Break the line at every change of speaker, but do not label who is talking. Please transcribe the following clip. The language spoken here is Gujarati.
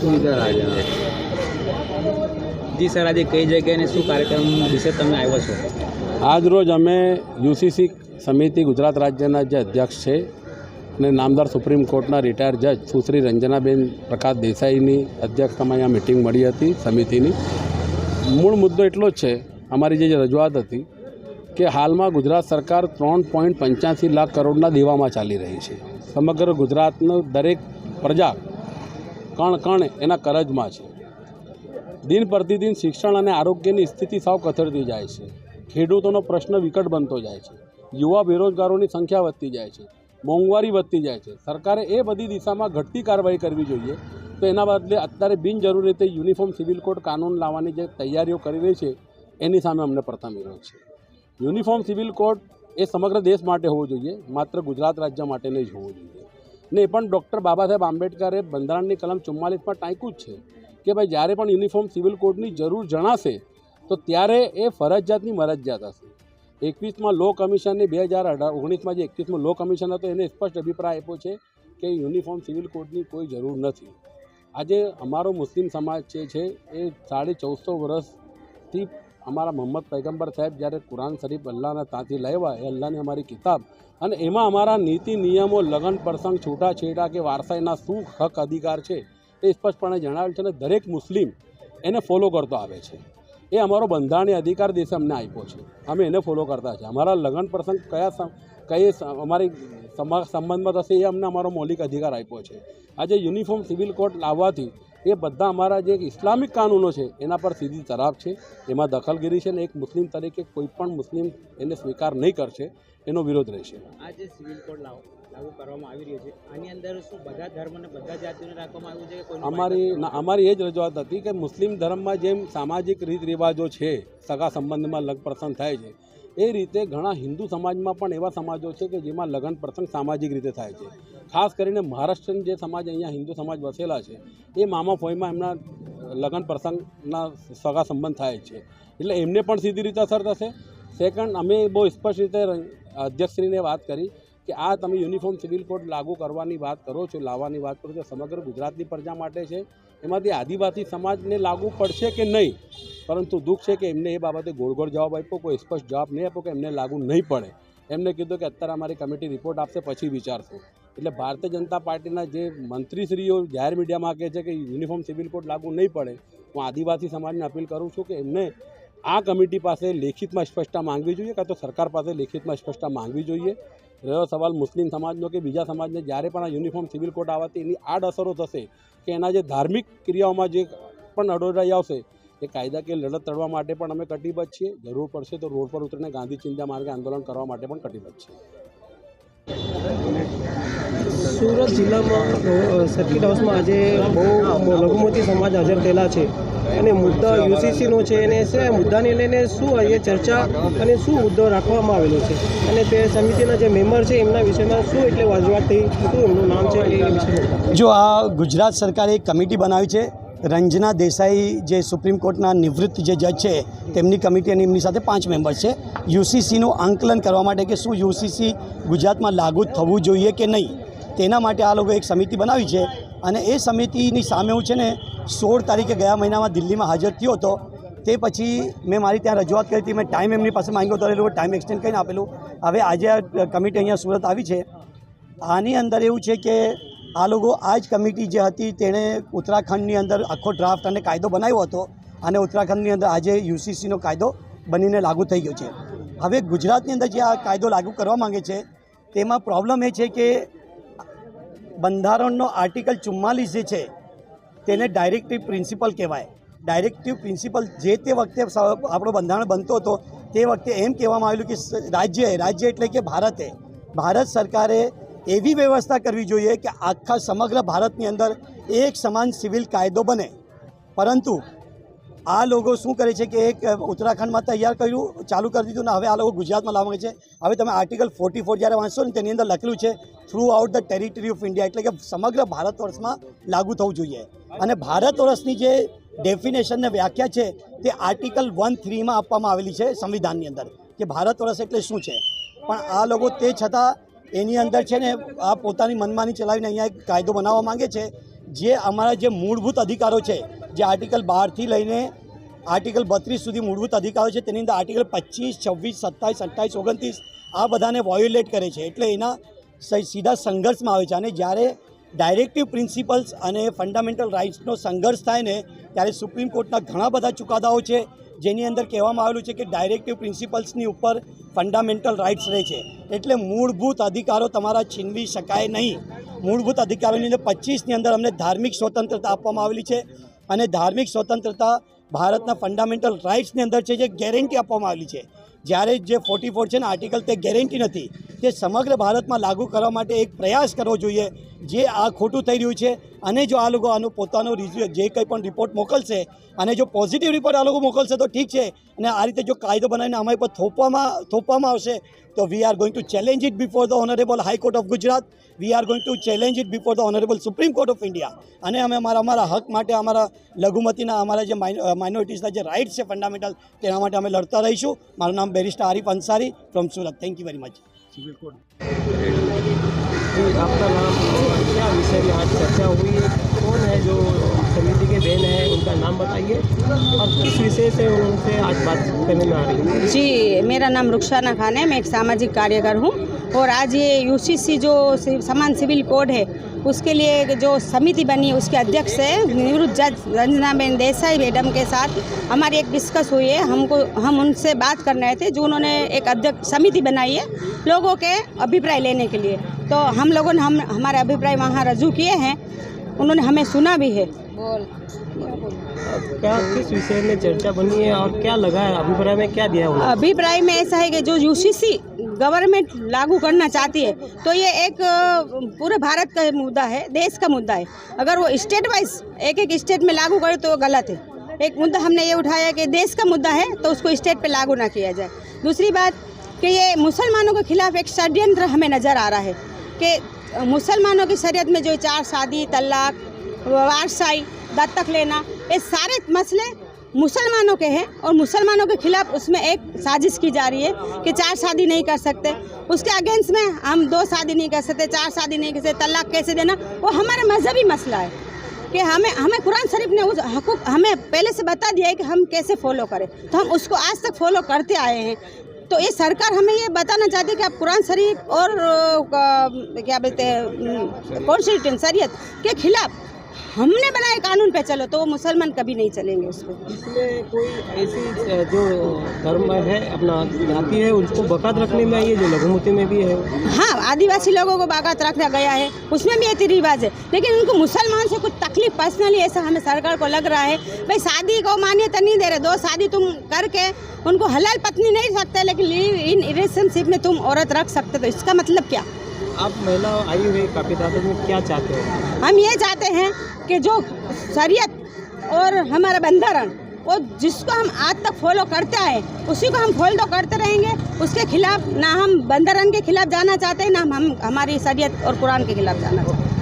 સુવિધા રાજ્ય જી સર આજે કઈ જગ્યાએ શું કાર્યક્રમ વિશે તમે આવ્યા છો?
આજરોજ અમે યુસીસી સમિતિ ગુજરાત રાજ્યના જે અધ્યક્ષ છે અને નામદાર સુપ્રીમ કોર્ટના રિટાયર જજ સુશ્રી રંજનાબેન પ્રકાશ દેસાઈની અધ્યક્ષતામાં અહીંયા મિટિંગ મળી હતી સમિતિની. મૂળ મુદ્દો એટલો જ છે અમારી જે રજૂઆત હતી કે હાલમાં ગુજરાત સરકાર ત્રણ પોઈન્ટ પંચ્યાસી લાખ કરોડના દેવામાં ચાલી રહી છે. સમગ્ર ગુજરાતનો દરેક પ્રજા કણ કણ એના કરજમાં છે. દિન પ્રતિદિન શિક્ષણ અને આરોગ્યની સ્થિતિ સાવ કથળતી જાય છે. ખેડૂતોનો પ્રશ્ન વિકટ બનતો જાય છે. યુવા બેરોજગારોની સંખ્યા વધતી જાય છે. મોંઘવારી વધતી જાય છે. સરકારે એ બધી દિશામાં ઘટતી કાર્યવાહી કરવી જોઈએ. તો એના બદલે અત્યારે બિનજરૂરી રીતે યુનિફોર્મ સિવિલ કોડ કાનૂન લાવવાની જે તૈયારીઓ કરી રહી છે, એની સામે અમને પ્રથમ વિરોધ છે. યુનિફોર્મ સિવિલ કોડ એ સમગ્ર દેશ માટે હોવો જોઈએ. માત્ર ગુજરાત રાજ્ય માટે નહીં જ હોવો જોઈએ. ને પણ ડૉક્ટર બાબા સાહેબ આંબેડકરે બંધારણની કલમ ચુમ્માલીસમાં ટાંક્યું જ છે કે ભાઈ જ્યારે પણ યુનિફોર્મ સિવિલ કોડની જરૂર જણાશે, તો ત્યારે એ ફરજિયાતની મરજિયાત હશે. એકવીસમાં લો કમિશનની બે હજાર અઢાર ઓગણીસમાં જે એકવીસમાં લો કમિશન હતો, એને સ્પષ્ટ અભિપ્રાય આપ્યો છે કે યુનિફોર્મ સિવિલ કોડની કોઈ જરૂર નથી. આજે અમારો મુસ્લિમ સમાજ જે છે, એ સાડી ચૌદસો વર્ષથી અમારા મોહમ્મદ પૈગંબર સાહેબ જ્યારે કુરાન શરીફ અલ્લાહના ત્યાંથી લાવ્યા, એ અલ્લાહની અમારી કિતાબ અને એમાં અમારા નીતિ, નિયમો, લગ્ન, પ્રસંગ, છૂટાછેડા કે વારસાઈના શું હક, અધિકાર છે એ સ્પષ્ટપણે જણાવેલ છે અને દરેક મુસ્લિમ એને ફોલો કરતો આવે છે. એ અમારો બંધારણીય અધિકાર દેશે અમને આપ્યો છે. અમે એને ફોલો કરતા છીએ. અમારા લગ્ન, પ્રસંગ કયા કઈ અમારી સંબંધમાં થશે એ અમને અમારો મૌલિક અધિકાર આપ્યો છે. આજે યુનિફોર્મ સિવિલ કોડ લાવવાથી એ બધા અમારા જે ઇસ્લામિક કાનૂનો છે, એના પર સીધી તરાપ છે. એમાં દખલગીરી છે ને એક મુસ્લિમ તરીકે કોઈ પણ મુસ્લિમ એને સ્વીકાર નહીં કરશે. એનો વિરોધ રહેશે.
આ જે સિવિલ કોડ લાગુ કરવામાં આવી રહ્યો છે આની અંદર શું બધા ધર્મને બધા જાતિઓને રાખવામાં આવ્યું છે કે
અમારી અમારી એ જ રજૂઆત હતી કે મુસ્લિમ ધર્મમાં જેમ સામાજિક રીત રિવાજો છે સગા સંબંધમાં લગ્ન પ્રસંગ થાય છે એ રીતે ઘણા હિન્દુ સમાજમાં પણ એવા સમાજો છે કે જેમાં લગ્ન પ્રસંગ સામાજિક રીતે થાય છે. ખાસ કરીને મહારાષ્ટ્રન જે સમાજ અહીંયા હિન્દુ સમાજ વસેલા છે એ મામા ફોઈમાં એમના લગ્ન પ્રસંગના સગા સંબંધ થાય છે. એટલે એમને પણ સીધી રીતે અસર થશે. સેકન્ડ અમે બહુ સ્પષ્ટ રીતે અધ્યક્ષશ્રીને વાત કરી કે આ તમે યુનિફોર્મ સિવિલ કોડ લાગુ કરવાની વાત કરો છો, લાવવાની વાત કરો છો, સમગ્ર ગુજરાતની પ્રજા માટે છે. એમાંથી આદિવાસી સમાજને લાગુ પડશે કે નહીં? પરંતુ દુઃખ છે કે એમને એ બાબતે ગોળ ગોળ જવાબ આપ્યો, કોઈ સ્પષ્ટ જવાબ નહીં આપ્યો કે એમને લાગુ નહીં પડે. એમને કીધું કે અત્યારે અમારી કમિટી રિપોર્ટ આપશે, પછી વિચારશું. એટલે ભારતીય જનતા પાર્ટીના જે મંત્રીશ્રીઓ જાહેર મીડિયામાં કહે છે કે યુનિફોર્મ સિવિલ કોડ લાગુ નહીં પડે, હું આદિવાસી સમાજને અપીલ કરું છું કે એમને આ કમિટી પાસે લેખિતમાં સ્પષ્ટતા માંગવી જોઈએ કાં તો સરકાર પાસે લેખિતમાં સ્પષ્ટતા માંગવી જોઈએ? રહ્યો સવાલ મુસ્લિમ સમાજનો કે બીજા સમાજને? જ્યારે પણ આ યુનિફોર્મ સિવિલ કોડ આવવાથી એની આડઅસરો થશે કે એના જે ધાર્મિક ક્રિયાઓમાં જે પણ અડોડાઈ આવશે, એ કાયદાકીય લડત તળવા માટે પણ અમે કટિબદ્ધ છીએ. જરૂર પડશે તો રોડ પર ઉતરીને ગાંધી ચિંતા માર્ગે આંદોલન કરવા માટે પણ કટિબદ્ધ છીએ.
સુરત જિલ્લામાં સર્કિટ હાઉસમાં આજે બહુ લઘુમતી સમાજ હાજર થયેલા છે. અને મુદ્દા યુસીસીનો છે અને છે, મુદ્દાને લઈને શું અહીંયા ચર્ચા અને શું મુદ્દો રાખવામાં આવેલો છે? અને તે સમિતિના જે મેમ્બર છે, એમના વિષયમાં શું એટલે વાજવાટ થઈ શું એમનું નામ છે એ વિશે?
જો આ ગુજરાત સરકારે એક કમિટી બનાવી છે, રંજના દેસાઈ જે સુપ્રીમ કોર્ટના નિવૃત્ત જે જજ છે, તેમની કમિટી અને એમની સાથે પાંચ મેમ્બર્સ છે. યુસીસીનું આંકલન કરવા માટે કે શું યુસીસી ગુજરાતમાં લાગુ થવું જોઈએ કે નહીં, તેના માટે આ લોકો એક સમિતિ બનાવી છે. અને એ સમિતિની સામે હું છે ને સોળ તારીખે ગયા મહિનામાં દિલ્હીમાં હાજર થયો હતો. તે પછી મેં મારી ત્યાં રજૂઆત કરી હતી. મેં ટાઈમ એમની પાસે માંગ્યો હતો. એ લોકો ટાઈમ એક્સટેન્ડ કરીને આપેલું. હવે આજે કમિટી અહીંયા સુરત આવી છે. આની અંદર એવું છે કે આ લોકો, આ જ કમિટી જે હતી તેણે ઉત્તરાખંડની અંદર આખો ડ્રાફ્ટ અને કાયદો બનાવ્યો હતો. અને ઉત્તરાખંડની અંદર આજે યુસીસીનો કાયદો બનીને લાગુ થઈ ગયો છે. હવે ગુજરાતની અંદર જે આ કાયદો લાગુ કરવા માંગે છે, તેમાં પ્રોબ્લેમ એ છે કે બંધારણનો આર્ટિકલ ચુમ્માલીસ જે છે તેને ડાયરેક્ટિવ પ્રિન્સિપલ કહેવાય. ડાયરેક્ટિવ પ્રિન્સિપલ જે તે વખતે આપણો બંધારણ બનતો હતો, તે વખતે એમ કહેવામાં આવેલું કે રાજ્ય રાજ્ય એટલે કે ભારતે ભારત સરકારે એવી વ્યવસ્થા કરવી જોઈએ કે આખા સમગ્ર ભારતની અંદર એક સમાન સિવિલ કાયદો બને. પરંતુ આ લોકો શું કરે છે કે એક ઉત્તરાખંડમાં તૈયાર કર્યું, ચાલુ કરી દીધું ને હવે આ લોકો ગુજરાતમાં લાવવા છે. હવે તમે આર્ટિકલ ફોર્ટી ફોર જ્યારે વાંચશો ને તેની અંદર લખેલું છે throughout the territory of India એટલે કે સમગ્ર ભારત વર્ષમાં લાગુ થવું જોઈએ. અને ભારત વર્ષની જે ડેફિનેશનને વ્યાખ્યા છે, તે આર્ટિકલ વન થ્રીમાં આપવામાં આવેલી છે સંવિધાનની અંદર, કે ભારત વર્ષ એટલે શું છે. પણ આ લોકો તે છતાં એની અંદર છે ને, આ પોતાની મનમાની ચલાવીને અહીંયા એક કાયદો બનાવવા માંગે છે, જે અમારા જે મૂળભૂત અધિકારો છે જે આર્ટિકલ બારથી લઈને આર્ટિકલ બત્રીસ સુધી મૂળભૂત અધિકારો છે, તેની અંદર આર્ટિકલ પચીસ, છવ્વીસ, સત્તાવીસ, અઠ્ઠાવીસ, ઓગણત્રીસ આ બધાને વોયુલેટ કરે છે. એટલે એના સીધા સંઘર્ષમાં આવે છે. અને જ્યારે ડાયરેક્ટિવ પ્રિન્સિપલ્સ અને ફંડામેન્ટલ રાઇટ્સનો સંઘર્ષ થાય ને, ત્યારે સુપ્રીમ કોર્ટના ઘણા બધા ચુકાદાઓ છે, જેની અંદર કહેવામાં આવેલું છે કે ડાયરેક્ટિવ પ્રિન્સિપલ્સની ઉપર ફંડામેન્ટલ રાઇટ્સ રહે છે. એટલે મૂળભૂત અધિકારો તમારા છીનવી શકાય નહીં. મૂળભૂત અધિકારોની અંદર પચીસની અંદર અમને ધાર્મિક સ્વતંત્રતા આપવામાં આવેલી છે. અને ધાર્મિક સ્વતંત્રતા ભારતના ફંડામેન્ટલ રાઇટ્સની અંદર છે, જે ગેરંટી આપવામાં આવેલી છે. જ્યારે જે ફોર્ટી ફોર છે ને આર્ટિકલ તે ગેરંટી નથી. તે સમગ્ર ભારતમાં લાગુ કરવા માટે એક પ્રયાસ કરવો જોઈએ, જે આ ખોટું થઈ રહ્યું છે. અને જો આ લોકો આનું પોતાનો જે કંઈ પણ રિપોર્ટ મોકલશે, અને જો પોઝિટિવ રિપોર્ટ આ લોકો મોકલશે તો ઠીક છે. અને આ રીતે જો કાયદો બનાવીને અમારી પર થોપવામાં થોપવામાં આવશે, તો we are going to challenge it before the honourable high court of Gujarat we are going to challenge it before the honourable supreme court of India અને અમે અમારા અમારા હક માટે, અમારા લઘુમતીના, અમારા જે માઇનોરિટીઝના જે રાઇટ્સ છે ફંડામેન્ટલ તેના માટે અમે લડતા રહીશું. મારું નામ barrister Arif Ansari from Surat thank you very much
जी, आपका नाम और क्या विषय में आज चर्चा हुई है कौन है जो समिति के बहन है, उनका नाम बताइए। और किस विषय से उनसे आज बात करने में आ रही है?
जी, मेरा नाम रुखसाना खान है, मैं एक सामाजिक कार्यकर हूँ। और आज ये यूसीसी जो समान सिविल कोड है, उसके लिए जो समिति बनी, उसके अध्यक्ष है निवृत्त जज रंजना बेन देसाई मैडम के साथ हमारी एक डिस्कस हुई है। हमको, हम उनसे बात करने आए थे, जो उन्होंने एक अध्यक्ष, समिति बनाई है लोगों के अभिप्राय लेने के लिए। तो हम लोगों ने हम, हमारे अभिप्राय वहाँ रजू किए हैं। उन्होंने हमें सुना भी है।
क्या किस विषय में चर्चा बनी है और क्या लगा है? अभिप्राय में क्या दिया उन्होंने?
अभिप्राय में ऐसा है कि जो यूसीसी गवर्नमेंट लागू करना चाहती है तो ये एक पूरे भारत का मुद्दा है देश का मुद्दा है। अगर वो स्टेट वाइज एक एक स्टेट में लागू करे तो वो गलत है। एक मुद्दा हमने ये उठाया कि देश का मुद्दा है तो उसको स्टेट पे लागू ना किया जाए। दूसरी बात कि ये मुसलमानों के खिलाफ एक षड्यंत्र हमें नज़र आ रहा है कि मुसलमानों की शरीयत में जो चार शादी तलाक वारसाई दत्तक लेना, ये सारे मसले मुसलमानों के हैं और मुसलमानों के खिलाफ उसमें एक साजिश की जा रही है कि चार शादी नहीं कर सकते। उसके अगेंस्ट में हम दो शादी नहीं कर सकते, चार शादी नहीं कर सकते, तलाक कैसे देना? वो हमारा मजहबी मसला है कि हमें हमें कुरान शरीफ ने उस हकूक, हमें पहले से बता दिया है कि हम कैसे फॉलो करें। तो हम उसको आज तक फॉलो करते आए हैं। तो ये सरकार हमें ये बताना चाहती है कि आप कुरान शरीफ और क्या बोलते हैं कॉन्स्टिट्यूशन शरीयत के खिलाफ हमने बनाए कानून पे चलो तो वो मुसलमान कभी नहीं चलेंगे उस पर
इसमें कोई ऐसी जो धर्म है अपना जाति है उसको बकात रखने में आई है जो लघुमती में भी है?
हाँ आदिवासी लोगों को बाकात रखा गया है उसमें भी ये रिवाज है। लेकिन उनको मुसलमान से कुछ तकलीफ़ पर्सनली ऐसा हमें सरकार को लग रहा है भाई शादी को मान्यता नहीं दे रहे दो शादी तुम करके उनको हलाल पत्नी नहीं सकते लेकिन इन रिलेशनशिप में तुम औरत रख सकते तो इसका मतलब क्या?
आप महिला आई हुई काफ़ी तादाद में क्या चाहते हो?
हम ये चाहते हैं कि जो शरीयत और हमारा बंधारण, वो जिसको हम आज तक फॉलो करते आए, उसी को हम फॉलो करते रहेंगे। उसके खिलाफ ना हम बंधारण के खिलाफ जाना चाहते हैं ना हम हम हमारी शरीयत और कुरान के खिलाफ जाना चाहते। हैं